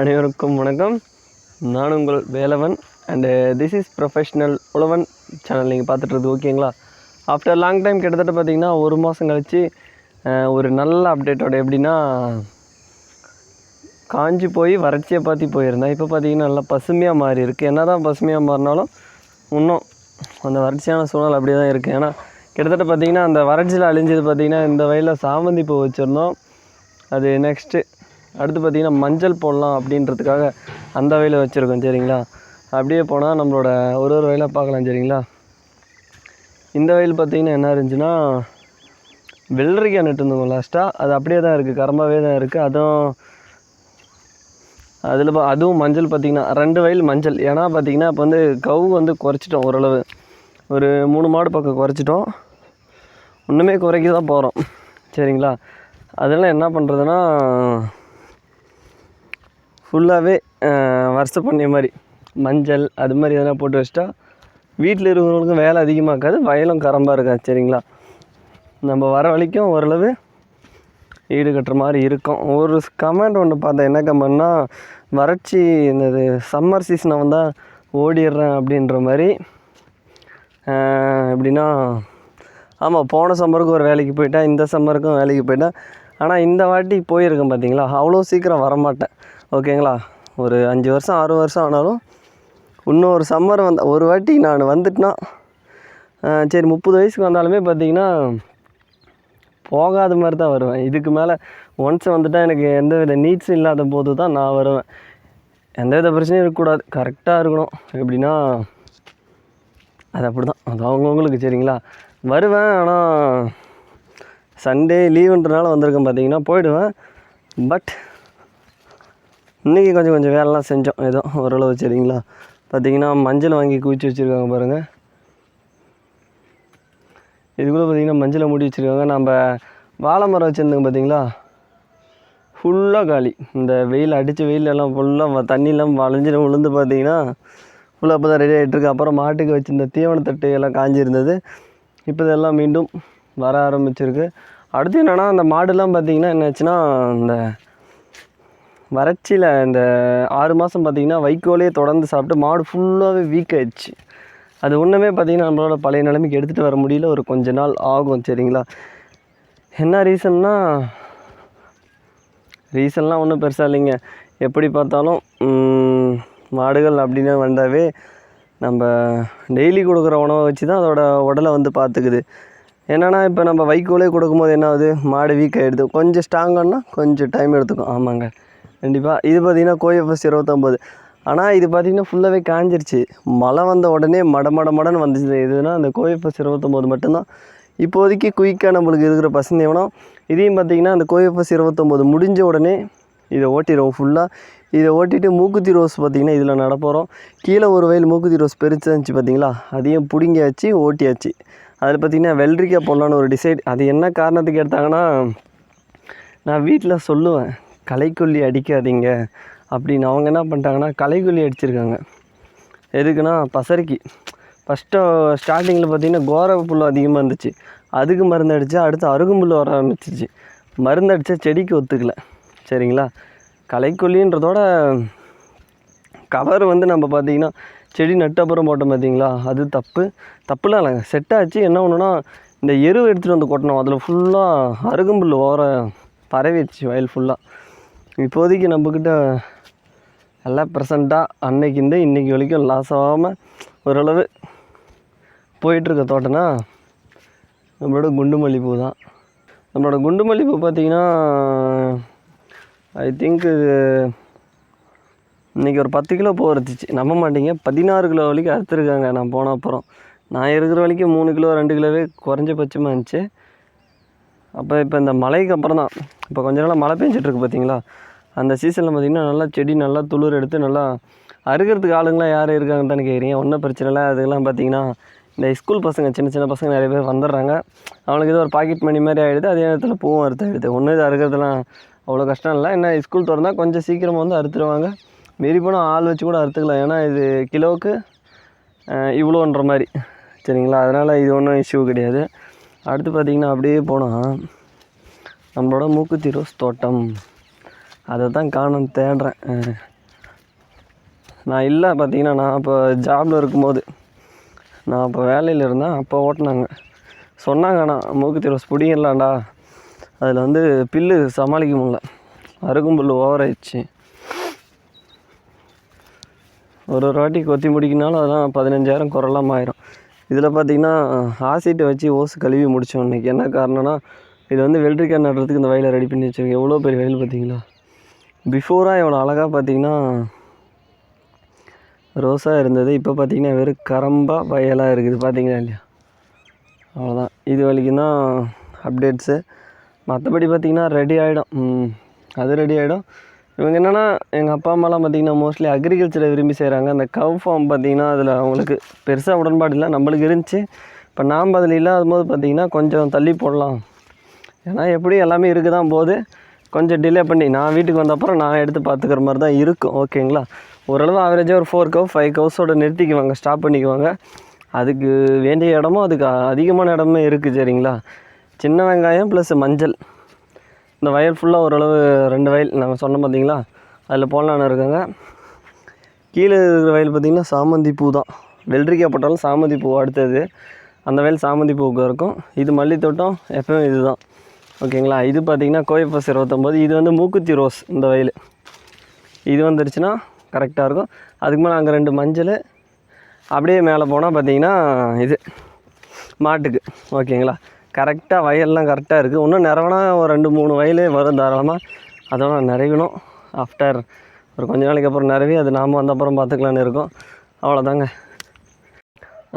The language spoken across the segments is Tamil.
அனைவருக்கும் வணக்கம். நான் உங்கள் Velavan and this is professional Uzhavan channel நீங்கள் பார்த்துட்றது ஓகேங்களா? ஆஃப்டர் லாங் டைம் கிட்டத்தட்ட பார்த்தீங்கன்னா ஒரு மாதம் கழித்து uh, ஒரு நல்ல அப்டேட்டோட எப்படின்னா காஞ்சி போய் வறட்சியை பார்த்து போயிருந்தேன். இப்போ பார்த்தீங்கன்னா நல்லா பசுமையாக மாறி இருக்குது என்ன தான் பசுமையாக மாறினாலும் இன்னும் அந்த வறட்சியான சூழல் அப்படியே தான் இருக்குது ஏன்னா கிட்டத்தட்ட பார்த்தீங்கன்னா அந்த வறட்சியில் அழிஞ்சது பார்த்திங்கன்னா இந்த வயலில் சாமந்தி பூ வச்சுருந்தோம். அது நெக்ஸ்ட்டு அடுத்து பார்த்தீங்கன்னா மஞ்சள் போடலாம் அப்படின்றதுக்காக அந்த வயலில் வச்சுருக்கோம் சரிங்களா? அப்படியே போனால் நம்மளோட ஒரு ஒரு வயலாக பார்க்கலாம் சரிங்களா? இந்த வயல் பார்த்தீங்கன்னா என்ன இருந்துச்சுன்னா வெள்ளரிக்காய் நட்டுருந்தோம் லாஸ்ட்டாக அது அப்படியே தான் இருக்குது கரம்பாகவே தான் இருக்குது அதுவும் அதில் அதுவும் மஞ்சள் பார்த்திங்கன்னா ரெண்டு வயல் மஞ்சள். ஏன்னா பார்த்திங்கன்னா இப்போ வந்து கவு வந்து குறைச்சிட்டோம் ஓரளவு. ஒரு மூணு மாடு பக்கம் குறைச்சிட்டோம். ஒன்றுமே குறைக்க தான் போகிறோம் சரிங்களா? அதெல்லாம் என்ன பண்ணுறதுன்னா ஃபுல்லாகவே வருஷம் பண்ணிய மாதிரி மஞ்சள் அது மாதிரி எதனா போட்டு வச்சிட்டா வீட்டில் இருக்கிறவங்களுக்கும் வேலை அதிகமாக இருக்காது வயலும் கரம்பாக இருக்காது சரிங்களா? நம்ம வர வரைக்கும் ஓரளவு ஈடுகட்டுற மாதிரி இருக்கும். ஒரு கமெண்ட் ஒன்று பார்த்தேன் என்ன கமெண்ட்னா வறட்சி இந்த சம்மர் சீசனை வந்தால் ஓடிடுறேன் அப்படின்ற மாதிரி. எப்படின்னா ஆமாம் போன சம்மருக்கு ஒரு வேலைக்கு போயிட்டேன் இந்த சம்மருக்கும் வேலைக்கு போயிட்டேன் ஆனால் இந்த வாட்டி போயிருக்கேன் பார்த்தீங்களா அவ்வளோ சீக்கிரம் வரமாட்டேன். ஓகேங்களா? ஒரு அஞ்சு வருஷம் ஆறு வருஷம் ஆனாலும் இன்னொரு சம்மர் வந்த ஒரு வாட்டி நான் வந்துட்டேன்னா சரி முப்பது வயசுக்கு வந்தாலுமே பார்த்தீங்கன்னா போகாத மாதிரி தான் வருவேன். இதுக்கு மேலே ஒன்ஸ் வந்துட்டால் எனக்கு எந்த வித நீட்ஸும் இல்லாத போது தான் நான் வருவேன். எந்த வித பிரச்சனையும் இருக்கக்கூடாது. கரெக்டாக இருக்கணும். எப்படின்னா அது அப்படி தான் அது அவங்கவுங்களுக்கு சரிங்களா? வருவேன் ஆனால் சண்டே லீவுன்றனால வந்திருக்கேன் பார்த்தீங்கன்னா போயிடுவேன். பட் இன்றைக்கி கொஞ்சம் கொஞ்சம் வேலைலாம் செஞ்சோம். ஏதோ ஓரளவு சரிங்களா? பார்த்தீங்கன்னா மஞ்சள் வாங்கி குவிச்சு வச்சுருக்காங்க பாருங்கள் இதுக்குள்ளே பார்த்தீங்கன்னா மஞ்சளை மூடி வச்சுருக்காங்க. நம்ம வாழை மரம் வச்சுருந்தோங்க பார்த்தீங்களா ஃபுல்லாக காலி. இந்த வெயில் அடித்த வெயில் எல்லாம் ஃபுல்லாக தண்ணியெல்லாம் வளைஞ்சு விழுந்து பார்த்தீங்கன்னா ஃபுல்லாக அப்போ தான் ரெடி ஆகிட்டுருக்கு அப்புறம் மாட்டுக்கு வச்சுருந்த தீவனத்தட்டு எல்லாம் காஞ்சிருந்தது. இப்போ இதெல்லாம் மீண்டும் வர ஆரம்பிச்சிருக்கு. அடுத்து என்னென்னா அந்த மாடுலாம் பார்த்தீங்கன்னா என்னாச்சுன்னா இந்த வறட்சியில் இந்த ஆறு மாதம் பார்த்திங்கன்னா வைக்கோலே தொடர்ந்து சாப்பிட்டு மாடு ஃபுல்லாகவே வீக் ஆயிடுச்சு. அது ஒன்றுமே பார்த்திங்கன்னா நம்மளோட பழைய நிலைமைக்கு எடுத்துகிட்டு வர முடியல. ஒரு கொஞ்ச நாள் ஆகும் சரிங்களா? என்ன ரீசன்னா ரீசன்லாம் ஒன்றும் பெருசாக இல்லைங்க. எப்படி பார்த்தாலும் மாடுகள் அப்படின்னு வந்தாவே நம்ம டெய்லி கொடுக்குற உணவை வச்சு தான் அதோட உடலை வந்து பார்த்துக்குது. என்னென்னா இப்போ நம்ம வைக்கோலே கொடுக்கும்போது என்ன ஆகுது? மாடு வீக் ஆகிடுது கொஞ்சம் ஸ்ட்ராங்கன்னா கொஞ்சம் டைம் எடுத்துக்கும். ஆமாங்க. கண்டிப்பாக இது பார்த்திங்கன்னா கோஎஃப்எஸ் இருபத்தொம்போது. ஆனால் இது பார்த்திங்கன்னா ஃபுல்லாகவே காஞ்சிருச்சு. மழை வந்த உடனே மட மட மடன்னு வந்துச்சு இதுனால் அந்த கோஎஃப்எஸ் இருபத்தொம்போது மட்டும்தான். இப்போதைக்கு குயிக்காக நம்மளுக்கு இருக்கிற பசங்க எவனோ இதையும் பார்த்திங்கன்னா அந்த கோஎஃப்எஸ் இருபத்தொம்போது முடிஞ்ச உடனே இதை ஓட்டிடுவோம் ஃபுல்லாக இதை ஓட்டிட்டு மூக்குத்தி ரோஸ் பார்த்திங்கன்னா இதில் நடப்போகிறோம் கீழே ஒரு வயல் மூக்குத்தி ரோஸ் பெருசாக இருந்துச்சு பார்த்தீங்களா அதையும் பிடுங்கியாச்சு ஓட்டியாச்சு. அதில் பார்த்திங்கன்னா வெள்ளரிக்காய் போடலான்னு ஒரு டிசைட் அது என்ன காரணத்துக்கு எடுத்தாங்கன்னா நான் வீட்டில் சொல்லுவேன். களைக்கொல்லி அடிக்காதீங்க அப்படின்னு அவங்க என்ன பண்ணிட்டாங்கன்னா கலைக்கொல்லி அடிச்சிருக்காங்க. எதுக்குன்னா பசரிக்கு. ஃபஸ்ட்டு ஸ்டார்டிங்கில் பார்த்தீங்கன்னா கோர புல் அதிகமாக இருந்துச்சு. அதுக்கு மருந்து அடித்தா அடுத்து அருகும்புல் வர ஆரம்பிச்சிச்சு. மருந்து அடித்தா செடிக்கு ஒத்துக்கல. சரிங்களா? களைக்கொல்லின்றதோட கவர் வந்து நம்ம பார்த்தீங்கன்னா செடி நட்டு அப்புறம் போட்டோம் பார்த்தீங்களா? அது தப்பு. தப்புலாம் இல்லைங்க. செட் ஆச்சு. என்ன ஒன்றுனா இந்த எருவு எடுத்துகிட்டு வந்து கொட்டணும் அதில் ஃபுல்லாக அருகம்புல் ஓர பரவிடுச்சு வயல் ஃபுல்லாக இப்போதைக்கு நம்மக்கிட்ட எல்லாம் ப்ரெசண்ட்டாக அன்னைக்கு இருந்து இன்றைக்கி வரைக்கும் லாஸ் ஆகாமல் ஓரளவு போயிட்டுருக்க தோட்டம்னா நம்மளோட குண்டு மல்லிகைப்பூ தான் நம்மளோட குண்டு மல்லிகைப்பூ பார்த்திங்கன்னா ஐ திங்க் இன்றைக்கி ஒரு பத்து கிலோ பூ அறுத்துச்சு நம்ப மாட்டீங்க. பதினாறு கிலோ வரைக்கும் அறுத்துருக்காங்க. நான் போன அப்புறம். நான் இருக்கிற வரைக்கும் மூணு கிலோ ரெண்டு கிலோவே குறைஞ்சபட்சமாக இருந்துச்சு. அப்போ இப்போ இந்த மழைக்கு அப்புறம் தான் இப்போ கொஞ்ச நாளாக மழை பெஞ்சிட்ருக்கு பார்த்தீங்களா? அந்த சீசனில் பார்த்தீங்கன்னா நல்லா செடி நல்லா துளிர் எடுத்து நல்லா அறுக்கிறதுக்கு ஆளுங்களாம் யார் இருக்காங்கன்னு தானே கேட்குறீங்க. ஒன்றும் பிரச்சனை இல்லை. அதுக்கெல்லாம் பார்த்தீங்கன்னா இந்த ஸ்கூல் பசங்க சின்ன சின்ன பசங்க நிறைய பேர் வந்துடுறாங்க. அவனுக்கு ஏதோ ஒரு பாக்கெட் மணி மாதிரி ஆகிடுது அதே நேரத்தில் பூவும் அறுத்து ஆகிடுது ஒன்றும் இது அறுக்கிறதுலாம் அவ்வளோ கஷ்டம் இல்லை. என்ன ஸ்கூல் திறந்தால் கொஞ்சம் சீக்கிரமாக வந்து அறுத்துருவாங்க. மீறி போனால் ஆள் வச்சு கூட அறுத்துக்கலாம். ஏன்னா இது கிலோவுக்கு இவ்வளோன்ற மாதிரி. சரிங்களா? அதனால் இது ஒன்றும் இஷ்யூ கிடையாது. அடுத்து பார்த்திங்கன்னா அப்படியே போனால் நம்மளோட மூக்குத்தி ரோஸ் தோட்டம் அதை தான் காணும் தேடுறேன். நான் இல்லை பார்த்தீங்கன்னா நான் இப்போ ஜாபில் இருக்கும்போது நான் அப்போ வேலையில் இருந்தேன் அப்போ ஓட்டினாங்க. சொன்னாங்க ஆனால் மூக்குத்தி ரோஸ் பிடிங்கலாம்டா அதில் வந்து பில்லு சமாளிக்க முடியல. அருகும் புல் ஓவர் ஆயிடுச்சு. ஒரு ஒரு வாட்டி கொத்தி முடிக்கினாலும் அதெல்லாம் பதினஞ்சாயிரம் குறலாம் ஆயிரும். இதில் பார்த்தீங்கன்னா ஆசிட்டை வச்சு ஓசு கழுவி முடித்தோம் இன்றைக்கி என்ன காரணம்னா இது வந்து வெள்ளரிக்காய் நடுறதுக்கு இந்த வயலை ரெடி பண்ணி வச்சுருக்கேன். எவ்வளோ பெரிய வயல் பார்த்தீங்களா? பிஃபோராக எவ்வளோ அழகாக பார்த்தீங்கன்னா ரோஸாக இருந்தது. இப்போ பார்த்தீங்கன்னா வெறும் கரம்பாக வயலாக இருக்குது. பார்த்தீங்களா இல்லையா? அவ்வளோதான் இது வரைக்கும் தான் அப்டேட்ஸு மற்றபடி பார்த்திங்கன்னா ரெடி ஆகிடும் அது ரெடி ஆகிடும் இவங்க என்னென்னா எங்கள் அப்பா அம்மாலாம் பார்த்திங்கன்னா மோஸ்ட்லி அக்ரிகல்ச்சரை விரும்பி செய்கிறாங்க அந்த கவ் ஃபார்ம் பார்த்திங்கன்னா அதில் அவங்களுக்கு பெருசாக உடன்பாடு இல்லை. நம்மளுக்கு இருந்துச்சு. இப்போ நாம் அதில் இல்லாத போது பார்த்திங்கன்னா கொஞ்சம் தள்ளி போடலாம். ஏன்னா எப்படி எல்லாமே இருக்க தான் போது கொஞ்சம் டிலே பண்ணி நான் வீட்டுக்கு வந்தப்புறம் நான் எடுத்து பார்த்துக்கிற மாதிரி தான் இருக்கும் ஓகேங்களா ஓரளவு ஆவரேஜாக ஒரு ஃபோர் கவ் ஃபைவ் கவ்ஸோட நிறுத்திக்குவாங்க ஸ்டாப் பண்ணிக்குவாங்க. அதுக்கு வேண்டிய இடமும் அதுக்கு அதிகமான இடமே இருக்குது சரிங்களா? சின்ன வெங்காயம் ப்ளஸ் மஞ்சள். இந்த வயல் ஃபுல்லாக ஓரளவு ரெண்டு வயல் நாங்கள் சொன்னோம் பார்த்தீங்களா அதில் போடலான்னு இருக்காங்க. கீழே இருக்கிற வயல் பார்த்திங்கன்னா சாமந்தி பூ தான். வெள்ளரிக்காய் போட்டாலும் சாமந்தி பூ அடுத்தது. அந்த வயல் சாமந்தி பூவுக்கு இருக்கும். இது மல்லித்தோட்டம் எப்பவும் இது தான் ஓகேங்களா? இது பார்த்திங்கன்னா கோயப்பஸ் இருபத்தொம்போது. இது வந்து மூக்குத்தி ரோஸ் இந்த வயல். இது வந்துருச்சுன்னா கரெக்டாக இருக்கும். அதுக்கு மேலே அங்கே ரெண்டு மஞ்சள். அப்படியே மேலே போனால் பார்த்தீங்கன்னா இது. மாட்டுக்கு. ஓகேங்களா? கரெக்டாக வயல்லாம் கரெக்டாக இருக்குது இன்னும் நிறவனா ஒரு ரெண்டு மூணு வயல் வரும் தாராளமாக அதோட நிறைவினோம். ஆஃப்டர் ஒரு கொஞ்ச நாளைக்கு அப்புறம் நிறைவி அது நாம் வந்த அப்புறம் பார்த்துக்கலான்னு இருக்கோம். அவ்வளோதாங்க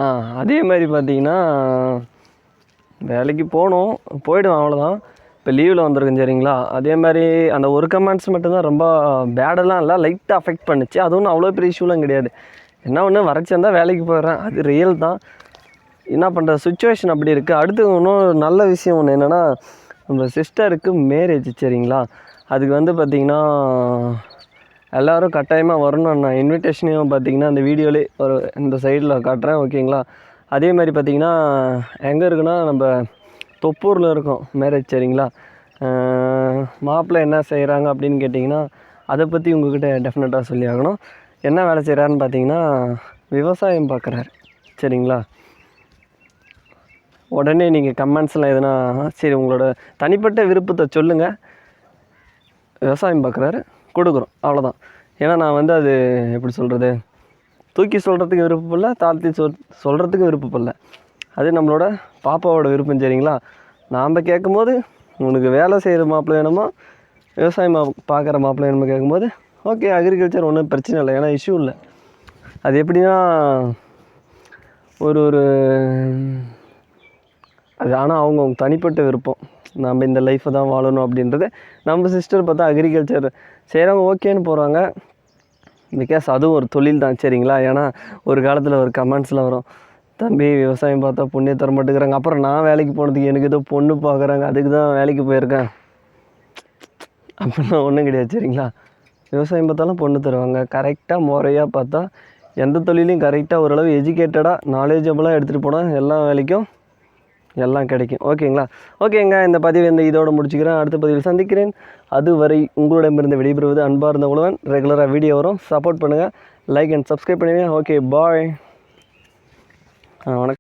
ஆ அதே மாதிரி பார்த்தீங்கன்னா வேலைக்கு போகணும். போயிடுவேன் அவ்வளோதான் இப்போ லீவில் வந்திருக்கேன் சரிங்களா? அதே மாதிரி அந்த ஒரு கமெண்ட்ஸ் மட்டும்தான் ரொம்ப பேடெல்லாம் இல்லை லைட்டாக அஃபெக்ட் பண்ணுச்சு. அது ஒன்றும் அவ்வளோ பெரிய இஷ்யூலாம் கிடையாது. என்ன ஒன்று வறட்சி இருந்தால் வேலைக்கு போயிடுறேன். அது ரியல் தான். என்ன பண்ணுற சுச்சுவேஷன் அப்படி இருக்குது அடுத்து இன்னும் நல்ல விஷயம் ஒன்று என்னென்னா நம்ம சிஸ்டருக்கு மேரேஜ் சரிங்களா? அதுக்கு வந்து பார்த்திங்கன்னா எல்லோரும் கட்டாயமாக வரணும் நான் இன்விடேஷனையும் பார்த்தீங்கன்னா அந்த வீடியோலேயே ஒரு இந்த சைடில் காட்டுறேன் ஓகேங்களா அதே மாதிரி பார்த்திங்கன்னா எங்கே இருக்குன்னா நம்ம தொப்பூரில் இருக்கோம். மேரேஜ் சரிங்களா? மாப்பிள்ளை என்ன செய்கிறாங்க அப்படின்னு கேட்டிங்கன்னா அதை பற்றி உங்கள்கிட்ட டெஃபினட்டாக சொல்லி ஆகணும். என்ன வேலை செய்கிறாருன்னு பார்த்தீங்கன்னா விவசாயம் பார்க்குறாரு. சரிங்களா? உடனே நீங்கள் கமெண்ட்ஸில் எதுனா சரி உங்களோட தனிப்பட்ட விருப்பத்தை சொல்லுங்கள் விவசாயம் பார்க்குறாரு. கொடுக்குறோம். அவ்வளோதான் ஏன்னா நான் வந்து அது எப்படி சொல்கிறது தூக்கி சொல்கிறதுக்கு விருப்பம் இல்லை தாழ்த்தி சொல் சொல்கிறதுக்கு விருப்பம் இல்லை. அது நம்மளோட பாப்பாவோட விருப்பம் சரிங்களா? நாம் கேட்கும்போது உனக்கு வேலை செய்கிற மாப்பிள்ளை வேணுமா? விவசாயம் பார்க்குற மாப்பிள்ளை வேணுமா கேட்கும்போது ஓகே அக்ரிகல்ச்சர் ஒன்றும் பிரச்சனை இல்லை ஏன்னா இஷ்யூ இல்லை. அது எப்படின்னா ஒரு ஒரு அது ஆனால் அவங்கவுங்க தனிப்பட்ட விருப்பம். நம்ம இந்த லைஃப்பை தான் வாழணும் அப்படின்றது. நம்ம சிஸ்டர் பார்த்தா அக்ரிகல்ச்சர் செய்கிறவங்க ஓகேன்னு போகிறாங்க பிகாஸ் அதுவும் ஒரு தொழில் தான் சரிங்களா? ஏன்னா ஒரு காலத்தில் ஒரு கமெண்ட்ஸில் வரும். தம்பி விவசாயம் பார்த்தா பொண்ணே தர மாட்டேங்கிறாங்க. அப்புறம் நான் வேலைக்கு போனதுக்கு எனக்கு ஏதோ பொண்ணு பார்க்குறாங்க. அதுக்கு தான் வேலைக்கு போயிருக்கேன். அப்படிலாம் ஒன்றும் கிடையாது சரிங்களா? விவசாயம் பார்த்தாலும் பொண்ணு தருவாங்க. கரெக்டாக முறையாக பார்த்தா எந்த தொழிலையும் கரெக்டாக ஓரளவு எஜுகேட்டடாக நாலேஜபிளாக எடுத்துகிட்டு போனால் எல்லா வேலைக்கும் எல்லாம் கிடைக்கும். ஓகேங்களா? ஓகேங்க இந்த பதிவு இந்த இதோடு முடிச்சுக்கிறேன். அடுத்த பதிவில் சந்திக்கிறேன். அதுவரை உங்களிடமிருந்து விடைபெறுவது இருந்த உழவன். ரெகுலராக வீடியோ வரும். சப்போர்ட் பண்ணுங்கள் லைக் அண்ட் சப்ஸ்கிரைப் பண்ணுங்கள் ஓகே பாய் வணக்கம்.